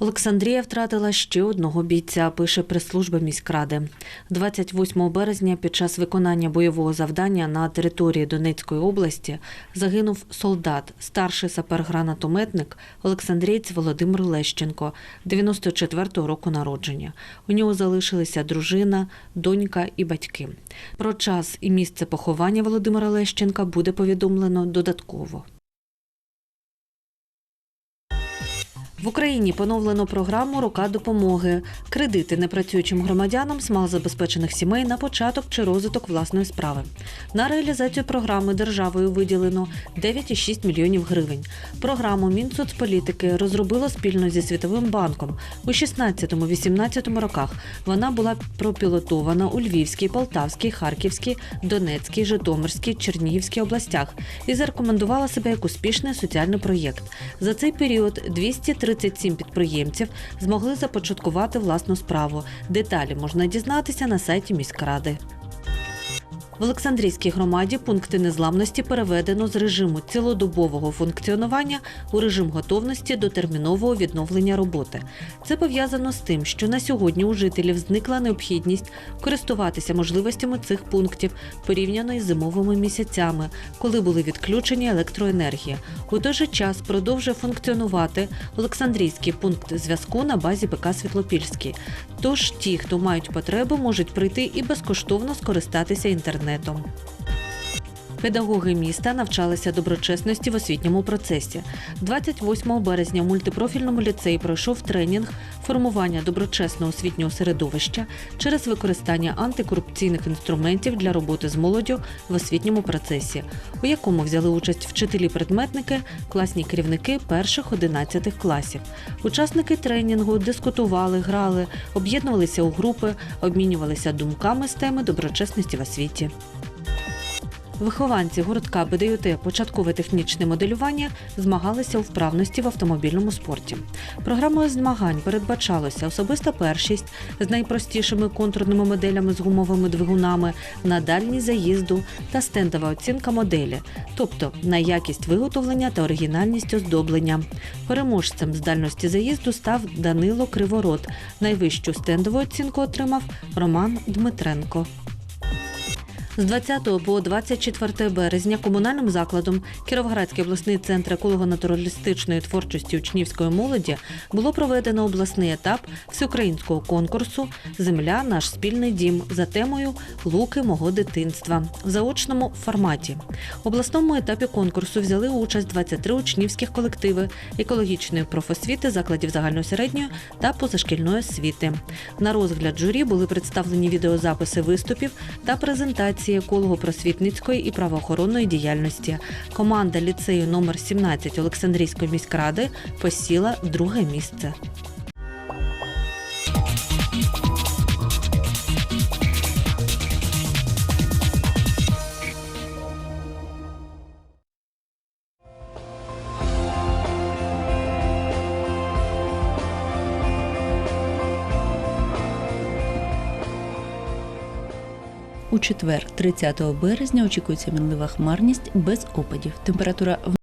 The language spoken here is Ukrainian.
Олександрія втратила ще одного бійця, пише прес-служба міськради. 28 березня під час виконання бойового завдання на території Донецької області загинув солдат, старший сапер-гранатометник Олександрієць Володимир Лещенко, 94-го року народження. У нього залишилися дружина, донька і батьки. Про час і місце поховання Володимира Лещенка буде повідомлено додатково. В Україні поновлено програму Рука допомоги. Кредити непрацюючим громадянам з сімей на початок чи розвиток власної справи. На реалізацію програми державою виділено 9,6 мільйонів гривень. Програму Мінсоцполітики розробило спільно зі Світовим банком. У 16-18 роках вона була пропілотована у Львівській, Полтавській, Харківській, Донецькій, Житомирській, Чернігівській областях і зарекомендувала себе як успішний соціальний проєкт. За цей період 237 підприємців змогли започаткувати власну справу. Деталі можна дізнатися на сайті міськради. В Олександрійській громаді пункти незламності переведено з режиму цілодобового функціонування у режим готовності до термінового відновлення роботи. Це пов'язано з тим, що на сьогодні у жителів зникла необхідність користуватися можливостями цих пунктів порівняно із зимовими місяцями, коли були відключені електроенергії. У той же час продовжує функціонувати Олександрійський пункт зв'язку на базі ПК Світлопільський. Тож ті, хто мають потребу, можуть прийти і безкоштовно скористатися інтернетом інтернетом. Педагоги міста навчалися доброчесності в освітньому процесі. 28 березня в мультипрофільному ліцеї пройшов тренінг формування доброчесного освітнього середовища через використання антикорупційних інструментів для роботи з молоддю в освітньому процесі, у якому взяли участь вчителі-предметники, класні керівники перших 11 класів. Учасники тренінгу дискутували, грали, об'єднувалися у групи, обмінювалися думками з теми доброчесності в освіті. Вихованці гуртка БДЮТ початкове технічне моделювання змагалися у вправності в автомобільному спорті. Програмою змагань передбачалося особиста першість з найпростішими контурними моделями з гумовими двигунами на дальність заїзду та стендова оцінка моделі, тобто на якість виготовлення та оригінальність оздоблення. Переможцем з дальності заїзду став Данило Криворот. Найвищу стендову оцінку отримав Роман Дмитренко. З 20 по 24 березня комунальним закладом Кіровоградський обласний центр еколого-натуралістичної творчості учнівської молоді було проведено обласний етап всеукраїнського конкурсу Земля наш спільний дім за темою Луки мого дитинства в заочному форматі. В обласному етапі конкурсу взяли участь 23 учнівських колективи екологічної профосвіти закладів загальної середньої та позашкільної освіти. На розгляд журі були представлені відеозаписи виступів та презентації еколого-просвітницької і правоохоронної діяльності. Команда ліцею номер 17 Олександрійської міськради посіла друге місце. У четвер, 30 березня, очікується мінлива хмарність без опадів. Температура